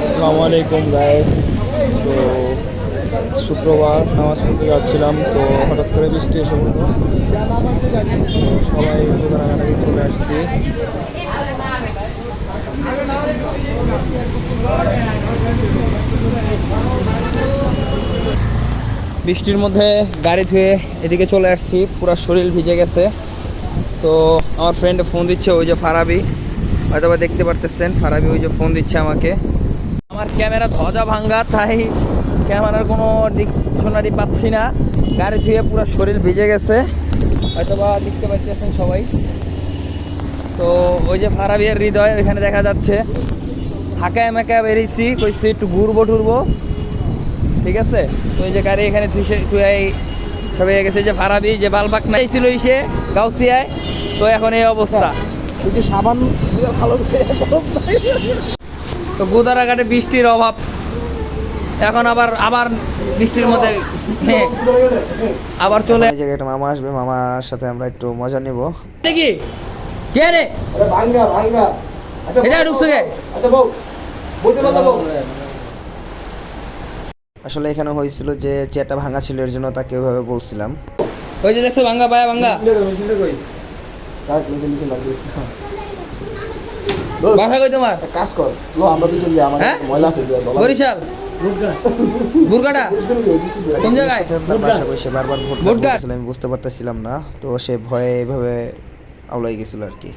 আসসালামু আলাইকুম গায়েস তো শুক্রবার নামাজ পড়তে যাচ্ছিলাম, তো হঠাৎ করে বৃষ্টি এসে পড়ল। সবাই রাগারাগি চলে আসছি। বৃষ্টির মধ্যে গাড়ি ধুয়ে এদিকে চলে আসছি, পুরো শরীর ভিজে গেছে। তো আমার ফ্রেন্ড ফোন দিচ্ছে, ওই যে ফারাবি। হয়তো দেখতে পারতেছেন, ফারাবি ওই যে ফোন দিচ্ছে আমাকে। আমার ক্যামেরা ধ্বজা ভাঙ্গা, তাই ক্যামেরার কোনো ডিকশনারি পাচ্ছি না। গাড়ি ধুয়ে পুরো শরীর ভিজে গেছে। হয়তো বা দেখতে পাইতেছেন সবাই। তো ওই যে ফারাবিয়ার হৃদয় ওইখানে দেখা যাচ্ছে। হাঁকায় মেকায় বেরিয়েছি, কইছি একটু ঘুরবো টুরবো। ঠিক আছে? তো এই যে গাড়ি এখানে থুয়ে সবাই গেছে। যে ফারাবি, যে বালবাক নাই ছিল সে গাউসিয়ায়। তো এখন এই অবস্থা। যদি সাবান ভালো। তো গোদারাঘাটে বৃষ্টির অভাব। এখন আবার আবার বৃষ্টির মধ্যে আবার চলে এই জায়গায় একটা মামা আসবে মামার সাথে আমরা একটু মজা নেব। দেখি কে? রে? ভাঙ্গা ভাঙ্গা। আচ্ছা এটা ঢুকছে কে? আচ্ছা বউ। বলতে আসলে এখানে হয়েছিল যে চেয়ারটা ভাঙা ছিল এর জন্য তাকে ওইভাবে বলছিলাম। ওই যে দেখছ ভাঙ্গা পায়া ভাঙ্গা। মেশিনটা কই কাজ মেশিন মেশিন লাগিয়েছ বাসা কই তোমার? কাজ কর। লো আমরা দুজন যাই আমার হ্যাঁ? ময়লা আছে বরিশাল। বুরগাটা কোন জায়গায়? তার বাসা বসে বারবার ভোট আমি বুঝতে পারতেছিলাম না। তো সে ভয়ে এভাবে আওলাই গেছিল আর কি।